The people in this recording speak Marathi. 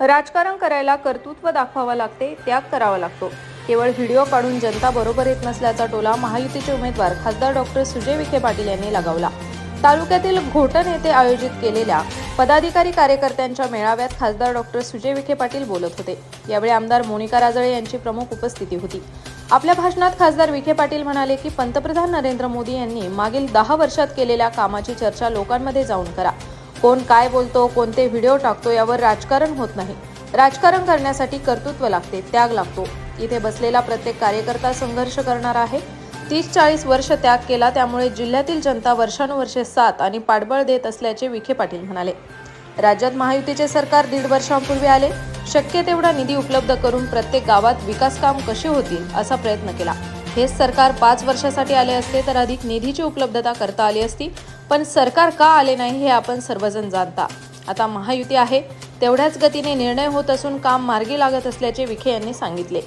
राजकारण करायला कर्तृत्व दाखवावं लागते त्याग करावा लागतो. केवळ व्हिडिओ काढून जनता बरोबर येत नसल्याचा टोला महायुतीचे उमेदवार खासदार डॉक्टर सुजय विखे पाटील यांनी लगावला. तालुक्यातील घोटण येथे आयोजित केलेल्या पदाधिकारी कार्यकर्त्यांच्या मेळाव्यात खासदार डॉक्टर सुजय विखे पाटील बोलत होते. यावेळी आमदार मोनिका राजळे यांची प्रमुख उपस्थिती होती. आपल्या भाषणात खासदार विखे पाटील म्हणाले की पंतप्रधान नरेंद्र मोदी यांनी मागील दहा वर्षात केलेल्या कामाची चर्चा लोकांमध्ये जाऊन करा. कोण काय बोलतो कोणते व्हिडिओ टाकतो यावर राजकारण होत नाही. राजकारण करण्यासाठी कर्तृत्व लागते त्याग लागतो. इथे बसलेला प्रत्येक कार्यकर्ता संघर्ष करणार आहे. तीस चाळीस वर्ष त्याग केला त्यामुळे जिल्ह्यातील जनता वर्षानुवर्षे साथ आणि पाठबळ देत असल्याचे विखे पाटील म्हणाले. राज्यात महायुतीचे सरकार दीड वर्षांपूर्वी आले. शक्य तेवढा निधी उपलब्ध करून प्रत्येक गावात विकास काम कसे होतील असा प्रयत्न केला. हेच सरकार पाच वर्षासाठी आले असते तर अधिक निधीची उपलब्धता करता आली असती. पण सरकार का आले नाही हे आपण सर्वजण जाणता. आता महायुती आहे तेवढ्याच गतीने निर्णय होत असून काम मार्गी लागत असल्याचे विखे यांनी सांगितले.